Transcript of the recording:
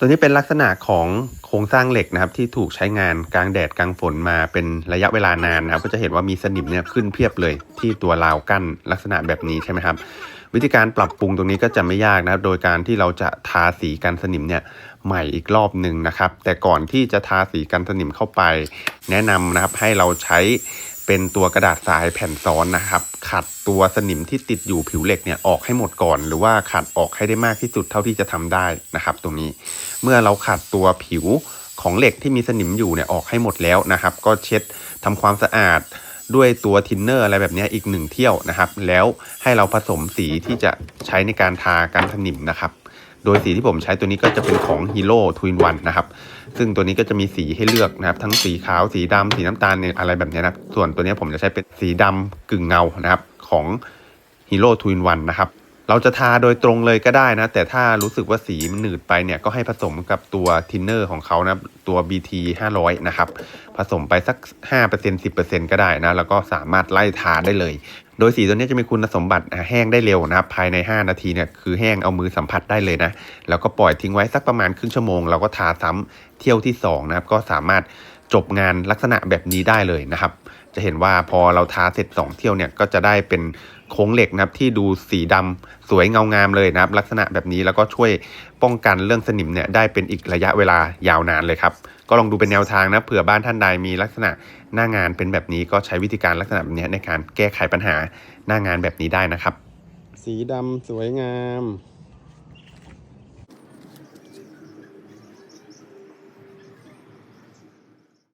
ตัวนี้เป็นลักษณะของโครงสร้างเหล็กนะครับ ที่ถูกใช้งานกลางแดดกลางฝนมาเป็นระยะเวลานานนะครับ ก็จะเห็นว่ามีสนิมเนี่ยขึ้นเพียบเลยที่ตัวราวกั้นลักษณะแบบนี้ใช่ไหมครับ วิธีการปรับปรุงตรงนี้ก็จะไม่ยากนะครับ โดยการที่เราจะทาสีกันสนิมเนี่ยใหม่อีกรอบหนึ่งนะครับ แต่ก่อนที่จะทาสีกันสนิมเข้าไป แนะนำนะครับให้เราใช้ เป็นตัวกระดาษทรายแผ่นซ้อนนะครับ ขัดตัวสนิมที่ติดอยู่ผิวเหล็กเนี่ยออกให้หมดก่อน หรือว่าขัดออกให้ได้มากที่สุดเท่าที่จะทำได้นะครับ ตรงนี้เมื่อเราขัดตัวผิวของเหล็กที่มีสนิมอยู่เนี่ยออกให้หมดแล้วนะครับ ก็เช็ดทำความสะอาดด้วยตัวทินเนอร์อะไรแบบนี้อีกหนึ่งเที่ยวนะครับ แล้วให้เราผสมสีที่จะใช้ในการทากันสนิมนะครับ โดยสีที่ผมใช้ตัวนี้ก็จะเป็นของ Hero t w i n One นะครับ ซึ่งตัวนี้ก็จะมีสีให้เลือกนะครับ ทั้งสีขาวสีดำสีน้ำตาลเนี่ยอะไรแบบนี้นะครับส่วนตัวนี้ผมจะใช้เป็นสีดำกึ่งเงานะครับของ Hero t w i n One นะครับ เราจะทาโดยตรงเลยก็ได้นะ แต่ถ้ารู้สึกว่าสีมันหนืดไปเนี่ยก็ให้ผสมกับตัวทินเนอร์ของเขานะตัว BT 500 นะครับ ผสมไปสัก 5% 10%ก็ได้นะ แล้วก็สามารถไล่ทาได้เลย โดยสีตัวนี้จะมีคุณสมบัติแห้งได้เร็วนะครับ ภายใน 5 นาทีเนี่ยคือแห้งเอามือสัมผัสได้เลยนะ แล้วก็ปล่อยทิ้งไว้สักประมาณครึ่งชั่วโมง เราก็ทาซ้ำเที่ยวที่2นะครับก็สามารถ จบงานลักษณะแบบนี้ได้เลยนะครับ จะเห็นว่าพอเราทาเสร็จ 2 เที่ยวเนี่ยก็จะได้เป็นโค้งเหล็กนะครับที่ดูสีดำสวยเงางามเลยนะครับ ลักษณะแบบนี้แล้วก็ช่วยป้องกันเรื่องสนิมเนี่ยได้เป็นอีกระยะเวลายาวนานเลยครับ ก็ลองดูเป็นแนวทางนะเผื่อบ้านท่านใดมีลักษณะหน้างานเป็นแบบนี้ก็ใช้วิธีการลักษณะแบบนี้ในการแก้ไขปัญหาหน้างานแบบนี้ได้นะครับ สีดำสวยงาม